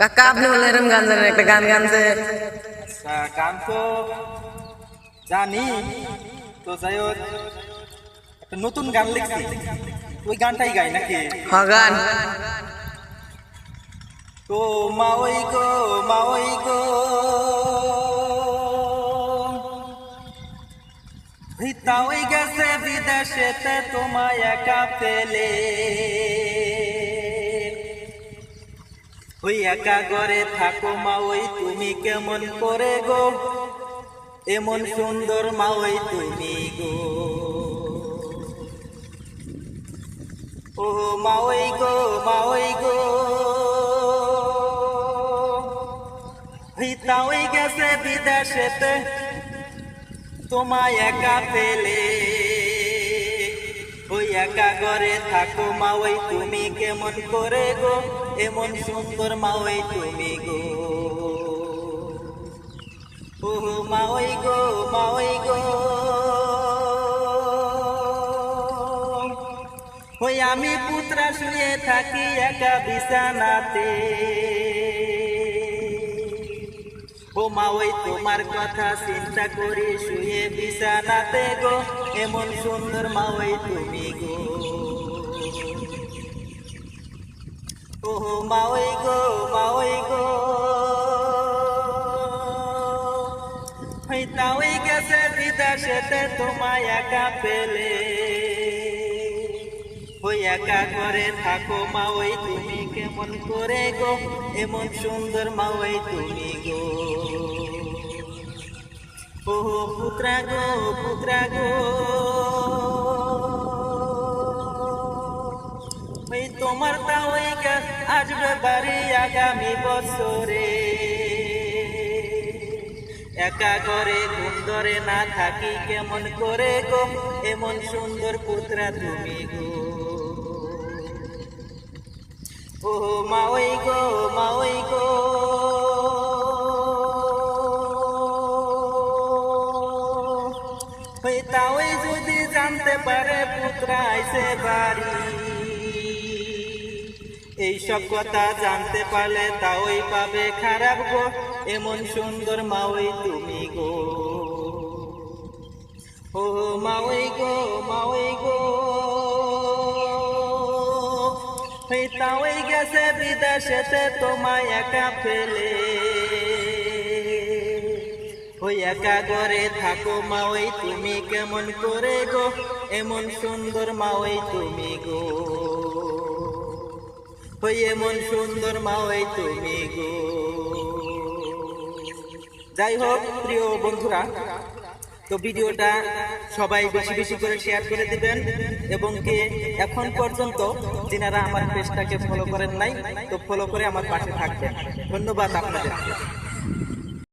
কাকা আপনি বললেন এরম গান জানেন একটা গান গানছে। আচ্ছা গান তো জানি তো যাই একটা নতুন গান লিখছি। ওই গানটাই গাই নাকি? হ গান। তো মাওই গো মাওই গো। ভিতাওই গেছে বিদেশেতে তোমায় একা পেলে। ওই একা ঘরে থাকো মা ওই তুমি কেমন করে গো? এমন সুন্দর মা ওই তুমি গো। ও মা ওই গো, মা ওই গো। ভিতা ওই গেছে বিদেশেতে, তোমায় একা পেলে। ওই একা ঘরে থাকো মা তুমি কেমন করে গো? এমন সুন্দর মা, ওই তুমি গো। ও মা গো মা গো। ওই আমি পুত্রা শুয়ে থাকি একা বিছানাতে। মা, ওই তোমার কথা চিন্তা করি শুয়ে বিছানাতে গো। এমন সুন্দর মা, ওই তুমি গো। ও মা, ওই গো, মা, ওই গো। হইতা ওই গেছে বিদেশেতে তোমায় একা পেলে। ওই একা করে থাকো মা, ওই তুমি কেমন করে গো? এমন সুন্দর মা, ওই তুমি গো। ও পুত্রা গো পুত্রা গো। ওই তোমার তা ওই গাছ আসবে বাড়ি আগামী বছরে। একা ঘুম ধরে না থাকি কেমন করে গো? এমন সুন্দর পুত্রা তুমি গো। ও গো গো। যদি জানতে পারে এইসব কথা জানতে পারলে তাওই পাবে খারাপ গো, এমন সুন্দর মাওই তুমি গো। ও মাওই গো মাওই গো। এই তাওই গেছে বিদেশেতে, তোমায় একা ফেলে। ওই একা ঘরে থাকো মা ওই তুমি কেমন করে গো? এমন সুন্দর মা ওই তুমি গো। ওই এমন সুন্দর মা ওই তুমি গো। যাই হোক, প্রিয় বন্ধুরা তো ভিডিওটা সবাই বেশি বেশি করে শেয়ার করে দিবেন এবং কি এখন পর্যন্ত যিনারা আমার পেজটাকে ফলো করেন নাই, তো ফলো করে আমার পাশে থাকবেন। ধন্যবাদ আপনাদের